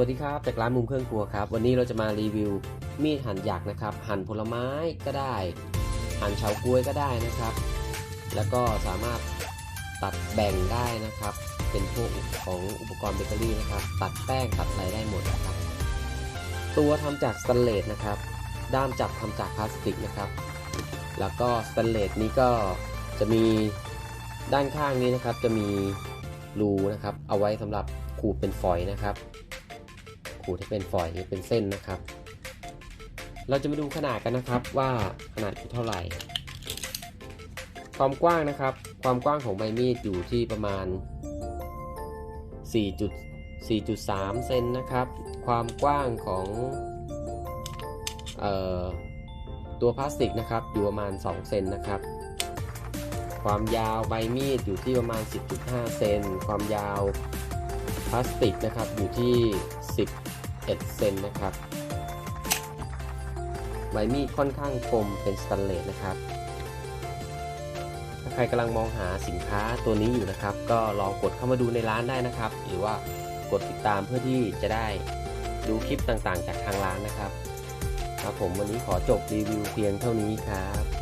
วัสดีครับ จากร้านมุมเครื่องครัวครับ วันนี้เราจะมารีวิวมีดหั่นหยักนะครับ หั่นผลไม้ก็ได้ หั่นเฉาก๊วยก็ได้นะครับ แล้วก็สามารถตัดแบ่งได้นะครับ เป็นพวกของอุปกรณ์เบเกอรี่นะครับ ตัดแป้งตัดอะไรได้หมดนะครับ ตัวทำจากสแตนเลสนะครับ ด้ามจับทำจากพลาสติกนะครับ แล้วก็สแตนเลสนี้ก็จะมีด้านข้างนี้นะครับ จะมีรูนะครับ เอาไว้สำหรับขูดเป็นฝอยนะครับ ขูดให้เป็นฝอยเป็นเส้นนะครับ เราจะมาดูขนาดกันนะครับว่าขนาดกูเท่าไหร่ ความกว้างนะครับ ความกว้างของใบมีดอยู่ที่ประมาณ 4.4.3 เซนนะครับ ความกว้างของออตัวพลาสติกนะครับอยู่ประมาณ 2 เซนนะครับ ความยาวใบมีดอยู่ที่ประมาณ 10.5 เซน ความยาวพลาสติกนะครับอยู่ที่ 11เซนนะครับ ใบมีดค่อนข้างคมเป็นสแตนเลสนะครับ ถ้าใครกำลังมองหาสินค้าตัวนี้อยู่นะครับ ก็ลองกดเข้ามาดูในร้านได้นะครับ หรือว่ากดติดตามเพื่อที่จะได้ดูคลิปต่างๆ จากทางร้านนะครับครับผมวันนี้ขอจบรีวิวเพียงเท่านี้ครับ